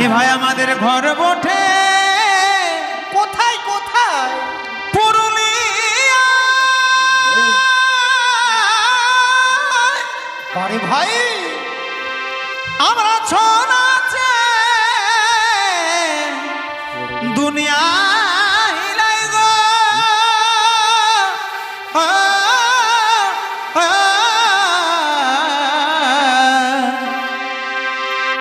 এ ভাই আমাদের ঘর বঠে কোথায় কোথায়? পুরুলিয়া। আরে ভাই আমরা ছড়াছে দুনিয়া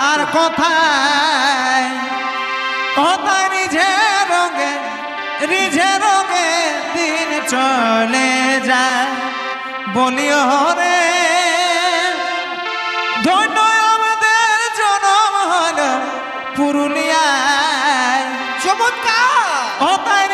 আর কোথায় কোথায় রিঝে রঙে রিঝে রঙে দিন চলে যায়। বলিও রে ধন্য আমাদের জনম হল পুরুলিয়ায়। চমৎকার! তাই